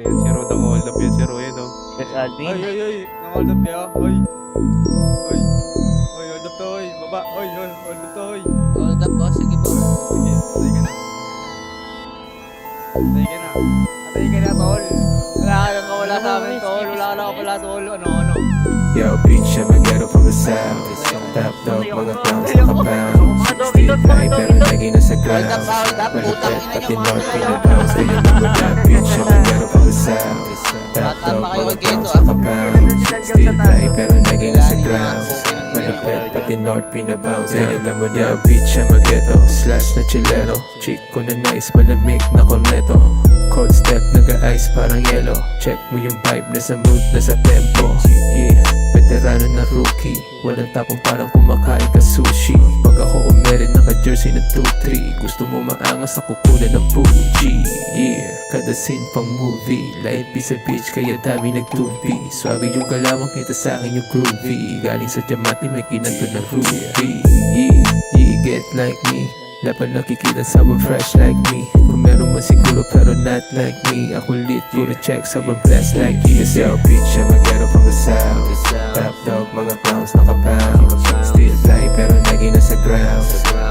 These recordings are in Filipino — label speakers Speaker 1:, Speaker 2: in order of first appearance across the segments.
Speaker 1: Yan si Ro, nang hold up yan si Ro, yan oh.
Speaker 2: Yes,
Speaker 3: Ay,
Speaker 2: Alvin.
Speaker 3: ay, ay. Nang-hold up kayo. Oy. Oy. Oy, hold up to, oy. Baba. Oy, oy. Hold up to, oy.
Speaker 2: Hold up, boss. Sige, boss.
Speaker 3: Sige, ka na. Ka na. Patay ka na, tol. Wala ka nang wala sa amin, tol. Wala ka nang wala, tol. Ano, ano.
Speaker 4: Yo, bitch, I'm a from the south Top dog, mga clowns nakabound Still fly, pero lagi
Speaker 2: hold up. Putang
Speaker 4: Malupet, pati
Speaker 2: mga
Speaker 4: north, pinabounce Kaya naman na, bitch, I'm a ghetto from the south Top dog, mga
Speaker 2: Geto, ah.
Speaker 4: nakabound Still fly, pero lagi nasa ground Malupet, pati north, pinabounce. Kaya naman na, bitch, I'm a ghetto. Slash na chilero Chick ko na nice, malamig na corneto Cold step, nag-ice parang yellow. Check mo yung vibe, nasa mood, nasa tempo. Yeah, veterano na rookie. Walang tapong parang kumakain ka sushi. Pag ako umerin naka-jersey ng 2-3 Gusto mo maangas ako kulay ng Fuji. Yeah, kada scene pang movie. Light sa beach kaya dami nagtubi Swabe yung kalawang kita sa akin yung groovy. Galing sa Diamante may kinanto ng Ruby. Yeah, yeah, get like me. Laban nakikita someone fresh like me not like me. Ako lit, puro check, sobrang blessed like you Kasi yo, bitch, I'm a ghetto from the south. Top dog, mga clowns nakabound Still fly pero lagi nasa ground.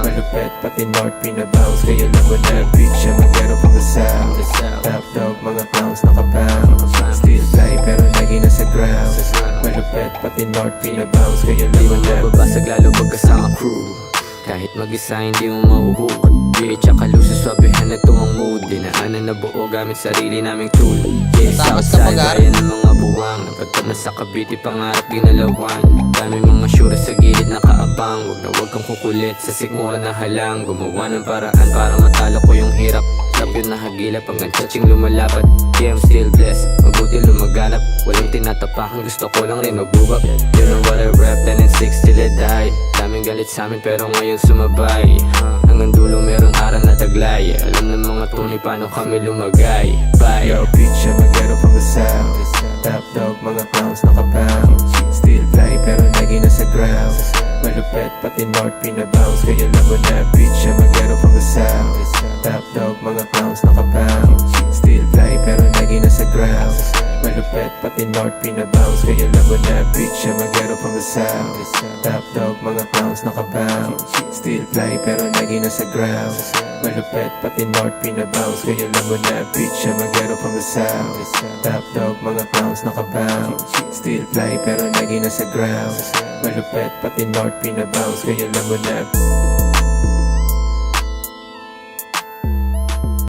Speaker 4: Malupet, pati north pinabounce. Kaya naman na, bitch, I'm a ghetto from the south. Top dog, mga clowns nakabound Still fly pero lagi nasa ground. Malupet, pati north pinabounce. Kaya naman na,
Speaker 5: Babasag lalo pagkasama crew. Kahit mag-isa hindi mo mahuhukot Yeah, tsaka luso swabehan na to ang mood. Dinaanan na buo gamit sarili naming tool. Yeah,
Speaker 2: Tapos
Speaker 5: Southside gaya ng mga buwang Napagkat na sa Cavite pangarap ginalawan Daming mga syura sa gilid nakaabang. Huwag na huwag kang kukulit sa sikmura na halang. Gumawa ng paraan para matalo ko hagilap hanggang tsaching lumalapat. Yeah, I'm still blessed. Mabuti lumaganap. Walang tinatapakan gusto ko lang rin magbubak You know what I rap 10 and 6 till I die. Daming galit sa amin pero ngayon sumabay. Hanggang dulo merong aral na taglay. Alam ng mga tunay paano kami lumagay. Bye.
Speaker 4: Yo, bitch, I'm a ghetto from the south Top dog, mga clowns nakabound Still fly pero lagi nasa ground. Malupet, pati north pinabounce Kaya naman na, north pinabounce Kaya naman na, bitch, I'm a ghetto from the south Top dog, mga clowns nakabound. Still fly pero lagi nasa ground. Malupet, pati north pinabounce Kaya naman na, bitch, I'm a ghetto from the south Top dog, mga clowns nakabound. Still fly pero lagi nasa ground. Malupet, pati north pinabounce Kaya naman na